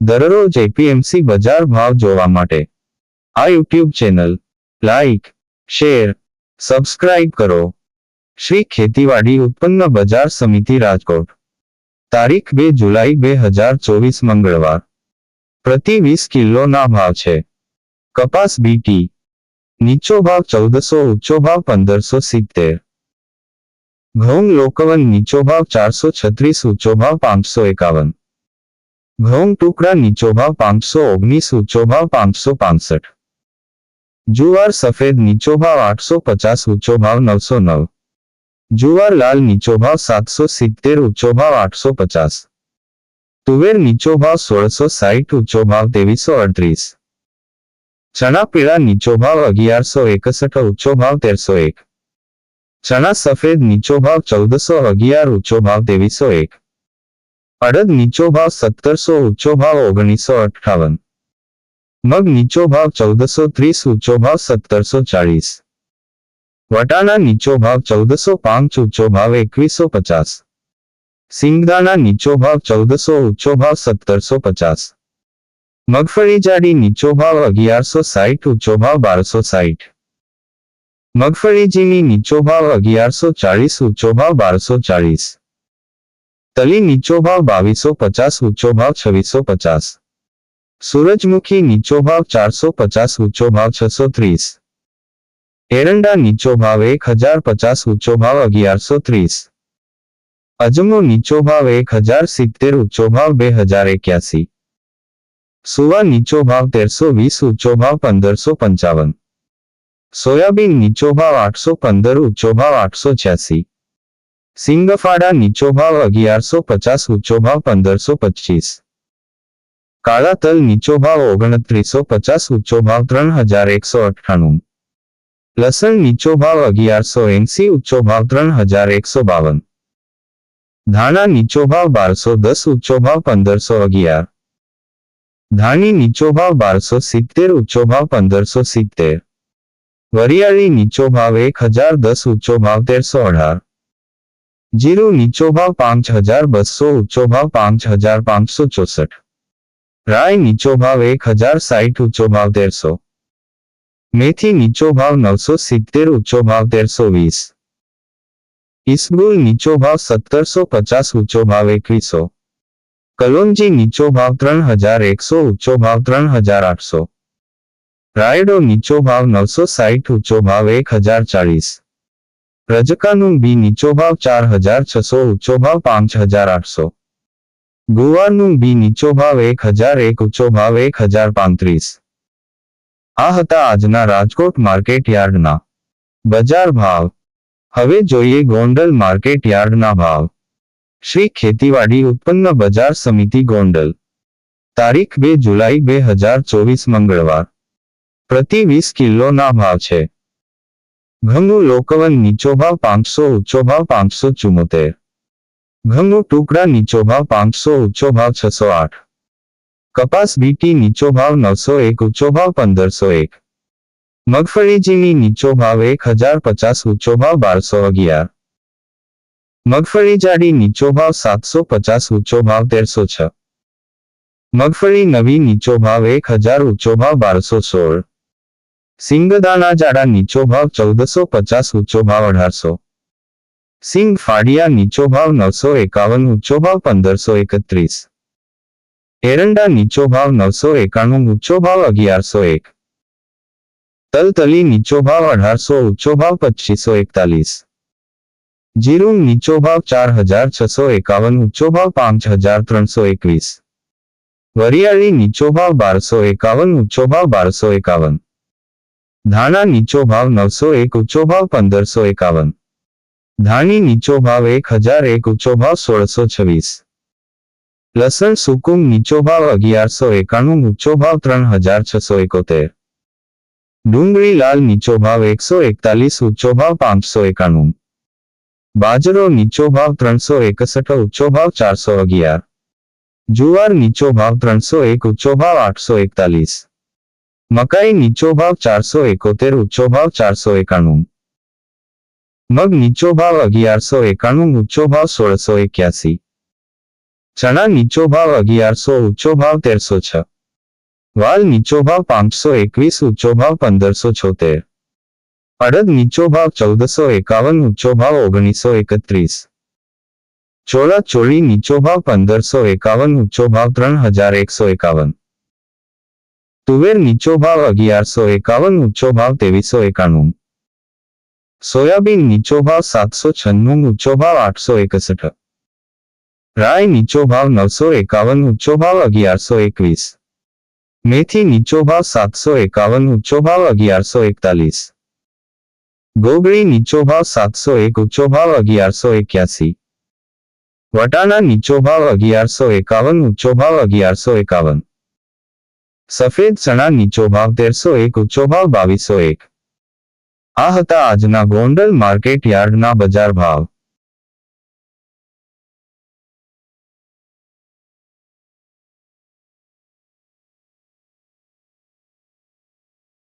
દરરોજ એપીએમસી બજાર ભાવ જોવા માટે. આ YouTube channel, like, share, subscribe કરો. શ્રી ખેતીવાડી ઉત્પન્ન બજાર સમિતિ રાજકોટ. તારીખ બે જુલાઈ બે હજાર ચોવીસ મંગળવાર. પ્રતિ વીસ કિલોના ભાવ છે. કપાસ બીટી નીચો ભાવ ચૌદસો ઊંચો ભાવ પંદરસો સિત્તેર. ઘઉં લોકવન નીચો ભાવ ચારસો છત્રીસ ઊંચો ભાવ પાંચસો એકાવન. ઘઉં ટુકડા નીચો ભાવ પાંચસો ઓગણીસ, ઊંચો ભાવ પાંચસો પાંસઠ. જુવાર સફેદ નીચો ભાવ આઠસો પચાસ, ઊંચો ભાવ નવસો નવ. જુવાર લાલ નીચો ભાવ સાતસો સિત્તેર, ઊંચો ભાવ આઠસો પચાસ. તુવેર નીચો ભાવ સોળસો સાહીઠ, ઊંચો ભાવ ત્રેવીસો અડત્રીસ. ચણા પીળા નીચો ભાવ અગિયારસો એકસઠ, ઊંચો ભાવ તેરસો એક. ચણા સફેદ નીચો ભાવ ચૌદસો અગિયાર, ઊંચો ભાવ ત્રેવીસો એક. અડદ નીચો ભાવ સત્તરસો ઊંચો ભાવ ઓગણીસો અઠ્ઠાવન મગ નીચો ભાવ ચૌદસો ત્રીસ ઊંચો ભાવ સત્તરસો ચાળીસ વટાણા નીચો ભાવ ચૌદસો પાંચ ઊંચો ભાવ એકવીસો પચાસ સિંગદાણા નીચો ભાવ ચૌદસો ઊંચો ભાવ સત્તરસો પચાસ મગફળી જાડી નીચો ભાવ અગિયારસો સાઠ ઊંચો ભાવ બારસો સાઠ મગફળી ઝીણી નીચો ભાવ અગિયારસો ચાળીસ ઊંચો ભાવ બારસો ચાળીસ તલી નીચો ભાવ બાવીસો પચાસ ઊંચો ભાવ છવ્વીસો પચાસ સૂરજમુખી નીચો ભાવ ચારસો પચાસ ઊંચો ભાવ છસો ત્રીસ એરંડા નીચો ભાવ એક હજાર પચાસ ઊંચો ભાવ અગિયારસો ત્રીસ અજમો નીચો ભાવ એક હજાર સિત્તેર ઊંચો ભાવ બે હજાર એક્યાસી સુવા નીચો ભાવ તેરસો વીસ ઊંચો ભાવ પંદરસો પંચાવન સોયાબીન નીચો ભાવ આઠસો પંદર ઊંચો ભાવ આઠસો છ્યાસી સિંગફાડા નીચો ભાવ અગિયારસો પચાસ ઊંચો ભાવ પંદરસો પચીસ કાળા તલ નીચો ભાવ ઓગણત્રીસો પચાસ ઊંચો ભાવ ત્રણ હજાર એકસો અઠ્ઠાણું લસણ નીચો ભાવ અગિયારસો એંસી ઊંચો ભાવ ત્રણ હજાર એકસો બાવન ધાણા નીચો ભાવ બારસો દસ ઊંચો ભાવ પંદરસો અગિયાર ધાણી નીચો ભાવ બારસો સિત્તેર ઊંચો ભાવ પંદરસો સિત્તેર વરિયાળી નીચો ભાવ એક હજાર દસ ઊંચો ભાવ તેરસો અઢાર જીરું નીચો ભાવ પાંચ હજાર બસો ઊંચો ભાવ પાંચ હજાર પાંચસો ચોસઠ રાય નીચો ભાવ એક હજાર સાઠ ઊંચો ભાવ તેરસો મેથી નીચો ભાવ નવસો સિત્તેર ઊંચો ભાવ તેરસો વીસ ઇસબુલ નીચો ભાવ સત્તરસો પચાસ ઊંચો ભાવ એકવીસો કલોંજી નીચો ભાવ ત્રણ હજાર એકસો ઊંચો ભાવ ત્રણ હજાર આઠસો રાયડો નીચો ભાવ નવસો સાઠ ઊંચો ભાવ એક હજાર ચાળીસ રજકાનું બી નીચો ભાવ ચાર હજાર છસો, ઊંચો ભાવ પાંચ હજાર આઠસો. ગુવારનું બી નીચો ભાવ એક હજાર, એક ઊંચો ભાવ એક હજાર પાંત્રીસ. આ હતા આજના રાજકોટ માર્કેટ યાર્ડના. બજાર ભાવ. હવે જોઈએ ગોંડલ માર્કેટ યાર્ડના ભાવ. શ્રી ખેતીવાડી ઉત્પન્ન બજાર સમિતિ ગોંડલ. તારીખ બે જુલાઈ બે હજાર ચોવીસ મંગળવાર. પ્રતિ વીસ કિલોના ભાવ છે. ઘઉંનું લોકવન નીચો ભાવ પાંચસો ઊંચો ભાવ પાંચસો ચુમ્મોતેર ઘઉંનું ટુકડા નીચો ભાવ પાંચસો ઊંચો ભાવ છસો આઠ કપાસ બીટી નીચો ભાવ નવસો એક ઊંચો ભાવ પંદરસો એક મગફળી ઝીણી નીચો ભાવ એક હજાર પચાસ ઊંચો ભાવ બારસો અગિયાર મગફળી જાડી નીચો ભાવ સાતસો પચાસ ઊંચો ભાવ તેરસો છ મગફળી નવી નીચો ભાવ એક હજાર ઊંચો ભાવ બારસો સોળ સિંગદાણા જાડા નીચો ભાવ ચૌદસો પચાસ ઊંચો ભાવ અઢારસો સિંગ ફાડિયા નીચો ભાવ નવસો એકાવન ઊંચો ભાવ પંદરસો એકત્રીસ એરંડા નીચો ભાવ નવસો એકાણું ઊંચો ભાવ અગિયારસો એક તલતલી નીચો ભાવ અઢારસો ઊંચો ભાવ પચીસો એકતાલીસ જીરું નીચો ભાવ ચાર હજાર છસો એકાવન ઊંચો ભાવ પાંચ હજાર ત્રણસો એકવીસ વરિયાળી નીચો ભાવ બારસો એકાવન ઊંચો ભાવ બારસો એકાવન ધાણા નીચો ભાવ નવસો એક ઊંચો ભાવ પંદરસો એકાવન. ધાણી નીચો ભાવ એક હજાર એક ઊંચો ભાવ સોળસો છવ્વીસ. લસણ સુકુમ નીચો ભાવ અગિયારસો એકાણું ઊંચો ભાવ ત્રણ હજાર છસો એકોતેર. ડુંગળી લાલ નીચો ભાવ એકસો એકતાલીસ ઊંચો ભાવ પાંચસો એકાણું. બાજરો નીચો ભાવ ત્રણસો એકસઠ ઊંચો ભાવ ચારસો અગિયાર. જુવાર નીચો ભાવ ત્રણસો એક ઊંચો ભાવ આઠસો એકતાલીસ. મકાઈ નીચો ભાવ ચારસો એકોતેર, ઊંચો ભાવ ચારસો એકાણું. મગ નીચો ભાવ અગિયારસો એકાણું, ઊંચો ભાવ સોળસો એક્યાસી. ચણા નીચો ભાવ અગિયારસો, ઊંચો ભાવ તેરસો છ. વાલ નીચો ભાવ પાંચસો એકવીસ, ઊંચો ભાવ પંદરસો છોતેર. અડદ નીચો ભાવ ચૌદસો એકાવન, ઊંચો ભાવ ઓગણીસો એકત્રીસ. ચોળા ચોળી નીચો ભાવ પંદરસો એકાવન, ઊંચો ભાવ ત્રણ હજાર એકસો એકાવન. તુવેર નીચો ભાવ અગિયારસો એકાવન, ઊંચો ભાવ ત્રેવીસો એકાણું. સોયાબીન નીચો ભાવ સાતસો છન્નું, ઊંચો ભાવ આઠસો એકસઠ. રાય નીચો ભાવ નવસો એકાવન, ઊંચો ભાવ અગિયારસો એકવીસ. મેથી નીચો ભાવ સાતસો એકાવન, ઊંચો ભાવ અગિયારસો એકતાલીસ. ગોગળી નીચો ભાવ સાતસો એક, ઊંચો ભાવ અગિયારસો એક્યાસી. વટાણા નીચો ભાવ અગિયારસો એકાવન, ઊંચો ભાવ અગિયારસો એકાવન. સફેદ ચણા નીચો ભાવ તેરસો એક ઊંચો ભાવ બાવીસો એક. આ હતા આજના ગોંડલ માર્કેટ યાર્ડના બજાર ભાવ.